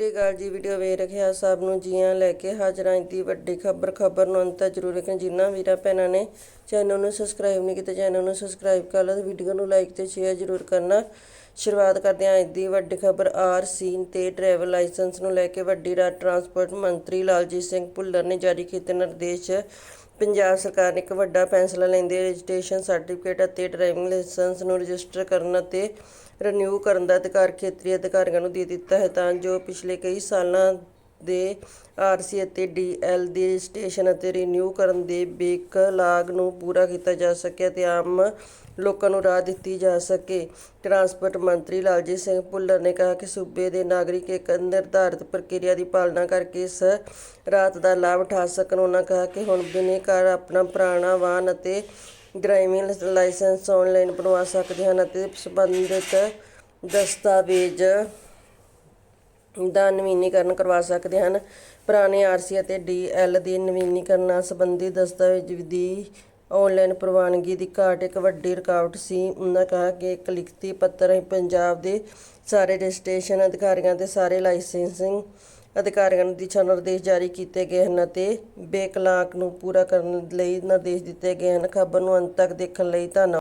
ਸਤਿ ਸ਼੍ਰੀ ਅਕਾਲ ਜੀ ਵੀਡੀਓ ਵੇਖ ਰਿਹਾ ਸਭ ਨੂੰ, ਜੀਆਂ ਲੈ ਕੇ ਹਾਜ਼ਰ ਆਂ ਦੀ ਵੱਡੀ ਖਬਰ ਖਬਰ ਨੂੰ ਅੰਤ ਤੱਕ ਜ਼ਰੂਰ ਵੇਖਣਾ। ਜਿਨ੍ਹਾਂ ਵੀਰਾਂ ਭੈਣਾਂ ਨੇ ਚੈਨਲ ਨੂੰ ਸਬਸਕ੍ਰਾਈਬ ਨਹੀਂ ਕੀਤਾ ਚੈਨਲ ਨੂੰ ਸਬਸਕ੍ਰਾਈਬ ਕਰ ਲਓ ਵੀਡੀਓ ਨੂੰ ਲਾਈਕ ਤੇ ਸ਼ੇਅਰ ਜ਼ਰੂਰ ਕਰਨਾ। ਸ਼ੁਰੂਆਤ ਕਰਦੇ ਹਾਂ ਅੱਜ ਦੀ ਵੱਡੀ ਖਬਰ ਆਰ ਸੀਨ ਤੇ ਡਰਾਈਵਰ ਲਾਇਸੈਂਸ ਨੂੰ ਲੈ ਕੇ ਵੱਡੀ ਰਾਜ ਟਰਾਂਸਪੋਰਟ ਮੰਤਰੀ ਲਾਲਜੀਤ ਸਿੰਘ ਭੁੱਲਰ ਨੇ ਜਾਰੀ ਕੀਤੇ ਨਿਰਦੇਸ਼ ਪੰਜਾਬ ਸਰਕਾਰ ਨੇ ਇੱਕ ਵੱਡਾ ਫੈਸਲਾ ਲੈਂਦੇ ਰਜਿਸਟ੍ਰੇਸ਼ਨ ਸਰਟੀਫਿਕੇਟ ਅਤੇ ਡਰਾਈਵਿੰਗ ਲਾਇਸੈਂਸ ਨੂੰ ਰਜਿਸਟਰ ਕਰਨ ਅਤੇ ਰਿਨਿਊ ਕਰਨ ਦਾ ਅਧਿਕਾਰ ਖੇਤਰੀ ਅਧਿਕਾਰੀਆਂ ਨੂੰ ਦੇ ਦਿੱਤਾ ਹੈ ਤਾਂ ਜੋ ਪਿਛਲੇ ਕਈ ਸਾਲਾਂ ਦੇ ਆਰਸੀ ਅਤੇ ਡੀਐਲ ਦੀ ਰਜਿਸਟ੍ਰੇਸ਼ਨ ਅਤੇ ਰੀਨਿਊ ਕਰਨ ਦੇ ਬੇਕਲਾਗ ਨੂੰ ਪੂਰਾ ਕੀਤਾ ਜਾ ਸਕੇ ਅਤੇ ਆਮ ਲੋਕਾਂ ਨੂੰ ਰਾਹ ਦਿੱਤੀ ਜਾ ਸਕੇ। ਟਰਾਂਸਪੋਰਟ ਮੰਤਰੀ ਲਾਲਜੀਤ ਸਿੰਘ ਭੁੱਲਰ ਨੇ ਕਿਹਾ ਕਿ ਸੂਬੇ ਦੇ ਨਾਗਰਿਕ ਇੱਕ ਨਿਰਧਾਰਿਤ ਪ੍ਰਕਿਰਿਆ ਦੀ ਪਾਲਣਾ ਕਰਕੇ ਇਸ ਰਾਤ ਦਾ ਲਾਭ ਉਠਾ ਸਕਣ। ਉਹਨਾਂ ਕਿਹਾ ਕਿ ਹੁਣ ਬਿਨੇਕਾਰ ਆਪਣਾ ਪੁਰਾਣਾ ਵਾਹਨ ਅਤੇ ਡਰਾਈਵਿੰਗ ਲਾਇਸੈਂਸ ਆਨਲਾਈਨ ਬਣਵਾ ਸਕਦੇ ਹਨ ਅਤੇ ਸੰਬੰਧਿਤ ਦਸਤਾਵੇਜ਼ ਦਾ ਨਵੀਨੀਕਰਨ ਕਰਵਾ ਸਕਦੇ ਹਨ। ਪੁਰਾਣੇ ਆਰਸੀ ਅਤੇ ਡੀਐਲ ਦੇ ਨਵੀਨੀਕਰਨ ਸੰਬੰਧੀ ਦਸਤਾਵੇਜ਼ ਦੀ ਆਨਲਾਈਨ ਪ੍ਰਵਾਨਗੀ ਦੀ ਘਾਟ ਇੱਕ ਵੱਡੀ ਰੁਕਾਵਟ ਸੀ। ਉਹਨਾਂ ਕਿਹਾ ਕਿ ਇੱਕ ਲਿਖਤੀ ਪੱਤਰ ਪੰਜਾਬ ਦੇ ਸਾਰੇ ਰਜਿਸਟ੍ਰੇਸ਼ਨ ਅਧਿਕਾਰੀਆਂ ਤੇ ਸਾਰੇ ਲਾਇਸੈਂਸਿੰਗ ਅਧਿਕਾਰੀਆਂ ਨੂੰ ਦਿਸ਼ਾ ਨਿਰਦੇਸ਼ ਜਾਰੀ ਕੀਤੇ ਗਏ ਹਨ ਅਤੇ ਬੇਕਲਾਕ ਨੂੰ ਪੂਰਾ ਕਰਨ ਲਈ ਨਿਰਦੇਸ਼ ਦਿੱਤੇ ਗਏ ਹਨ। ਖਬਰ ਨੂੰ ਅੰਤ ਤੱਕ ਦੇਖਣ ਲਈ ਧੰਨਵਾਦ।